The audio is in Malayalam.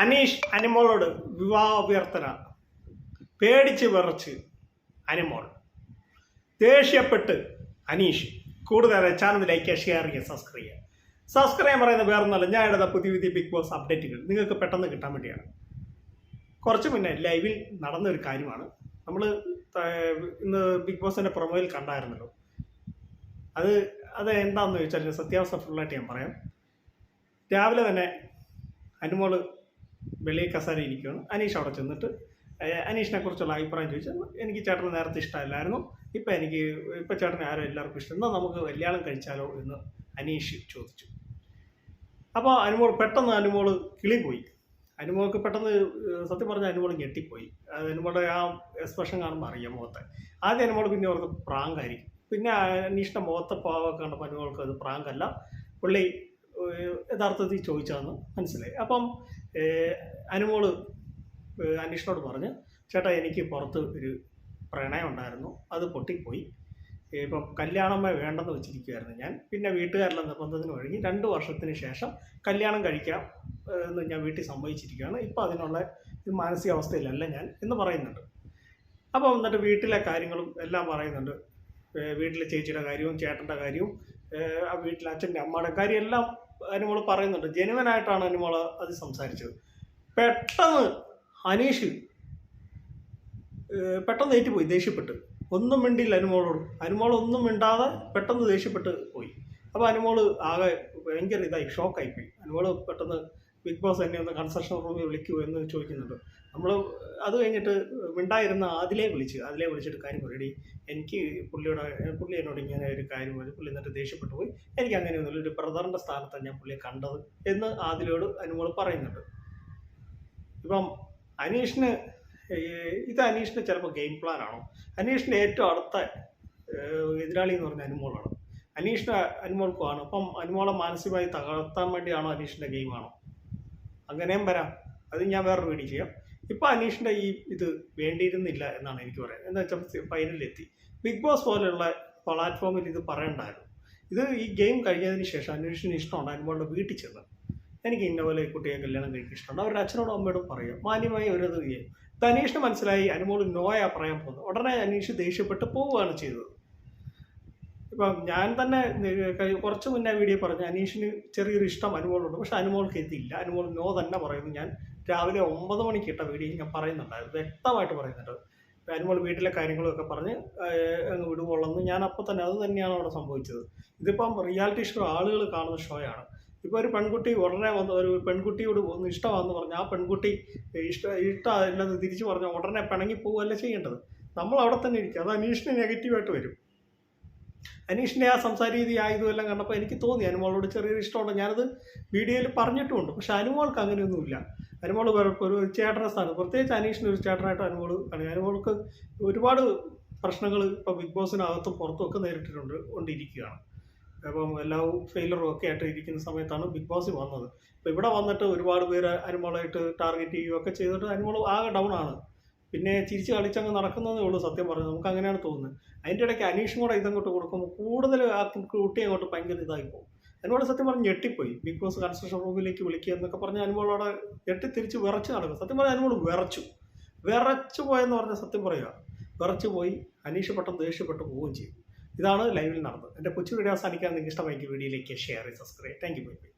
അനീഷ് അനിമോളോട് വിവാഹ അഭ്യർത്ഥന പേടിച്ച് വിറച്ച് അനിമോൾ. ദേഷ്യപ്പെട്ട് അനീഷ്. കൂടുതൽ ചാനൽ ലൈക്ക് ഷെയർ ചെയ്യുക സബ്സ്ക്രൈബ് ചെയ്യുക. സബ്സ്ക്രൈബ് പറയുന്ന വേറൊന്നല്ല ഞാൻ ഇടുന്ന പുതിയ പുതിയ ബിഗ് ബോസ് അപ്ഡേറ്റുകൾ നിങ്ങൾക്ക് പെട്ടെന്ന് കിട്ടാൻ വേണ്ടിയാണ്. കുറച്ച് മുന്നേ ലൈവിൽ നടന്ന ഒരു കാര്യമാണ്. നമ്മൾ ഇന്ന് ബിഗ് ബോസിന്റെ പ്രൊമോയിൽ കണ്ടായിരുന്നല്ലോ. അത് അത് എന്താണെന്ന് ചോദിച്ചാൽ സത്യാവസ്ഥ ഫുള്ളായിട്ട് ഞാൻ പറയാം. രാവിലെ തന്നെ അനുമോൾ വെളിയിൽ കസാര ഇരിക്കുകയാണ്. അനീഷ് അവിടെ ചെന്നിട്ട് അനീഷിനെ കുറിച്ചുള്ള അഭിപ്രായം ചോദിച്ചാൽ എനിക്ക് ചേട്ടന് നേരത്തെ ഇഷ്ടമല്ലായിരുന്നു. ഇപ്പം എനിക്ക് ഇപ്പം ചേട്ടന് ആരും എല്ലാവർക്കും ഇഷ്ടം. എന്നാൽ നമുക്ക് കല്യാണം കഴിച്ചാലോ? എന്ന് അനീഷ് ചോദിച്ചു. അപ്പോൾ അനുമോൾ പെട്ടെന്ന് അനുമോൾ കിളി പോയി അനുമോൾക്ക് പെട്ടെന്ന് സത്യം പറഞ്ഞാൽ അനുമോൾ ഞെട്ടിപ്പോയി. അത് അനുമോളുടെ ആ എക്സ്പ്രഷൻ കാണുമ്പോൾ അറിയാം മുഖത്തെ. ആദ്യം അനുമോൾ പിന്നെ ഓർത്ത് പ്രാങ്കായിരിക്കും. പിന്നെ അനീഷിന്റെ മുഖത്തെ പാവൊക്കെ കണ്ടപ്പോൾ അനുമോൾക്ക് അത് പ്രാങ്കല്ല. പുള്ളി യഥാർത്ഥത്തിൽ ചോദിച്ചതെന്ന് മനസ്സിലായി. അപ്പം അനുമോൾ അന്വേഷണോട് പറഞ്ഞ് ചേട്ടാ എനിക്ക് പുറത്ത് ഒരു പ്രണയം ഉണ്ടായിരുന്നു. അത് പൊട്ടിപ്പോയി. ഇപ്പം കല്യാണമേ വേണ്ടെന്ന് വെച്ചിരിക്കുമായിരുന്നു ഞാൻ. പിന്നെ വീട്ടുകാരിലെ നിർബന്ധത്തിന് ഒഴുകി രണ്ട് വർഷത്തിന് ശേഷം കല്യാണം കഴിക്കാം എന്ന് ഞാൻ വീട്ടിൽ സമ്മതിച്ചിരിക്കുകയാണ്. ഇപ്പം അതിനുള്ള മാനസികാവസ്ഥയിലല്ല ഞാൻ എന്ന് പറയുന്നുണ്ട്. അപ്പോൾ എന്നിട്ട് വീട്ടിലെ കാര്യങ്ങളും എല്ലാം പറയുന്നുണ്ട്. വീട്ടിലെ ചേച്ചിയുടെ കാര്യവും ചേട്ടന്റെ കാര്യവും വീട്ടിലെ അച്ഛന്റെ അമ്മയുടെ കാര്യം എല്ലാം അനുമോൾ പറയുന്നുണ്ട്. ജനുവനായിട്ടാണ് അനുമോൾ അത് സംസാരിച്ചത്. പെട്ടെന്ന് അനീഷ് പെട്ടെന്ന് ഏറ്റുപോയി ദേഷ്യപ്പെട്ട്. ഒന്നും മിണ്ടിയില്ല അനുമോളോട്. അനുമോൾ ഒന്നും മിണ്ടാതെ പെട്ടെന്ന് ദേഷ്യപ്പെട്ട് പോയി. അപ്പോൾ അനുമോൾ ആകെ ഭയങ്കര ഇതായി ഷോക്കായിപ്പോയി അനുമോൾ പെട്ടെന്ന് ബിഗ് ബോസ് എന്നെ ഒന്ന് കൺസ്ട്രക്ഷൻ റൂമിൽ വിളിക്കൂ എന്ന് ചോദിക്കുന്നുണ്ട്. നമ്മൾ അത് കഴിഞ്ഞിട്ട് മിണ്ടായിരുന്ന അതിലെ വിളിച്ച് അതിലെ വിളിച്ചിട്ട് കാര്യം പറയടി എനിക്ക് പുള്ളിയുടെ പുള്ളി എന്നോട് ഇങ്ങനെ ഒരു കാര്യം പറഞ്ഞു പുള്ളി എന്നിട്ട് ദേഷ്യപ്പെട്ടു പോയി. എനിക്ക് അങ്ങനെ അങ്ങനെയൊന്നുമില്ല ഒരു ബ്രദറിന്റെ സ്ഥാനത്താണ് ഞാൻ പുള്ളിയെ കണ്ടത് എന്ന് ആദിലോട് അനുമോൾ പറയുന്നുണ്ട്. ഇപ്പം അനീഷിന് ഇത് അനീഷിന് ചിലപ്പോൾ ഗെയിം പ്ലാൻ ആണോ? അനീഷിന്റെ ഏറ്റവും അടുത്ത എതിരാളി എന്ന് പറഞ്ഞ അനുമോളാണ്. അനീഷിന് അനുമോൾക്കുമാണ് അപ്പം അനുമോളെ മാനസികമായി തകർത്താൻ വേണ്ടിയാണോ അനീഷിന്റെ ഗെയിമാണോ അങ്ങനെയും വരാം. അത് ഞാൻ വേറൊരു വീഡിയോ ചെയ്യാം. ഇപ്പൊ അനീഷിന്റെ ഈ ഇത് വേണ്ടിയിരുന്നില്ല എന്നാണ് എനിക്ക് പറയുന്നത് എന്താ വെച്ചാൽ ഫൈനലിലെത്തി ബിഗ് ബോസ് പോലെയുള്ള പ്ലാറ്റ്ഫോമിൽ ഇത് പറയണ്ടായിരുന്നു. ഇത് ഈ ഗെയിം കഴിഞ്ഞതിന് ശേഷം അനീഷിന് ഇഷ്ടമുണ്ട്. അനുഭവങ്ങളുടെ വീട്ടിൽ ചെന്ന്. എനിക്ക് ഇന്ന പോലെ കുട്ടിയെ കല്യാണം കഴിക്കാൻ ഇഷ്ടമുണ്ട്. അവരുടെ അച്ഛനോടും അമ്മയോടും പറയാം. മാന്യമായി അവരത് ചെയ്യും. അനീഷിന് മനസ്സിലായി. അനുമോൾ നോയാ പറയാൻ പോകുന്നത്. ഉടനെ അനീഷ് ദേഷ്യപ്പെട്ട് പോവുകയാണ് ചെയ്തത്. ഇപ്പം ഞാൻ തന്നെ കുറച്ചു മുന്നേ വീഡിയോ പറഞ്ഞു അനീഷിന് ചെറിയൊരു ഇഷ്ടം അനുമോളുണ്ട്. പക്ഷെ അനുമോൾക്ക് ഇതില്ല അനുമോൾ നോ തന്നെ പറയുന്നു. ഞാൻ രാവിലെ ഒമ്പത് മണിക്ക് ഇട്ട വീഡിയോ ഞാൻ പറയുന്നുണ്ടായിരുന്നു. വ്യക്തമായിട്ട് പറയുന്നുണ്ട്. അനുമോൾ വീട്ടിലെ കാര്യങ്ങളൊക്കെ പറഞ്ഞ് അങ്ങ് വിടുകൊള്ളുന്നു ഞാൻ അപ്പോൾ തന്നെ അത് തന്നെയാണ് അവിടെ സംഭവിച്ചത്. ഇതിപ്പം റിയാലിറ്റി ഷോ ആളുകൾ കാണുന്ന ഷോയാണ്. ഇപ്പോൾ ഒരു പെൺകുട്ടി ഉടനെ വന്ന് ഒരു പെൺകുട്ടിയോട് ഒന്ന് ഇഷ്ടമാണെന്ന് പറഞ്ഞാൽ ആ പെൺകുട്ടി ഇഷ്ട ഇഷ്ടമില്ലെന്ന് തിരിച്ചു പറഞ്ഞാൽ ഉടനെ പിണങ്ങി പോവുകയല്ല ചെയ്യേണ്ടത്. നമ്മൾ അവിടെ തന്നെ ഇരിക്കുക അത് അനീഷിന് നെഗറ്റീവായിട്ട് വരും. അനീഷിന്റെ ആ സംസാര രീതി ആയതും എല്ലാം കണ്ടപ്പോൾ എനിക്ക് തോന്നി. അനുമോളോട് ചെറിയൊരു ഇഷ്ടമുണ്ട്. ഞാനത് വീഡിയോയിൽ പറഞ്ഞിട്ടുമുണ്ട് പക്ഷെ അനുമോൾക്ക് അങ്ങനെയൊന്നുമില്ല. അനുമോൾ ഒരു ചേട്ടന്റെ സ്ഥാനം. പ്രത്യേകിച്ച് അനീഷിന് ഒരു ചേട്ടനായിട്ട് അനുമോൾ കാണുക അനുമോൾക്ക് ഒരുപാട് പ്രശ്നങ്ങൾ ഇപ്പോൾ ബിഗ് ബോസിനകത്തും പുറത്തും ഒക്കെ നേരിട്ടിട്ടുണ്ട് കൊണ്ടിരിക്കുകയാണ്. അപ്പം എല്ലാ ഫെയിലറും ഒക്കെ ആയിട്ട് ഇരിക്കുന്ന സമയത്താണ് ബിഗ് ബോസ് വന്നത്. അപ്പോൾ ഇവിടെ വന്നിട്ട് ഒരുപാട് പേര് അനുമോളായിട്ട് ടാർഗറ്റ് ചെയ്യുകയൊക്കെ ചെയ്തിട്ട് അനുമോൾ ആകെ ഡൗൺ ആണ്. പിന്നെ ചിരിച്ച് കളിച്ചങ്ങ് നടക്കുന്നതേ ഉള്ളൂ സത്യം പറഞ്ഞു നമുക്ക് അങ്ങനെയാണ് തോന്നുന്നത്. അതിന്റെ ഇടയ്ക്ക് അനീഷും കൂടെ ഇതങ്ങോട്ട് കൊടുക്കുമ്പോൾ കൂടുതൽ ആ കുട്ടി അങ്ങോട്ട് ഭയങ്കര ഇതായി പോകും. എന്നോട് സത്യം പറഞ്ഞ് ഞെട്ടിപ്പോയി. ബിഗ് ബോസ് കൺസ്ട്രക്ഷൻ റൂമിലേക്ക് വിളിക്കുക എന്നൊക്കെ പറഞ്ഞ് അനുമോളോടെ ഞെട്ടി തിരിച്ച് വിറച്ച് നടക്കും. സത്യം പറഞ്ഞാൽ അനുമോൾ വിറച്ചു. വിറച്ചു പോയെന്ന് പറഞ്ഞാൽ സത്യം പറയുക വിറച്ചു പോയി അനീഷ് പെട്ടെന്ന് ദേഷ്യപ്പെട്ട് പോവുകയും ചെയ്യും ഇതാണ് ലൈവിൽ നടന്നത്. എന്റെ കൊച്ചു വീഡിയോ അവസാനിക്കാൻ നിങ്ങൾക്ക് ഇഷ്ടമായിരിക്കും വീഡിയോയിലേക്ക് share subscribe. Thank you. Bye bye.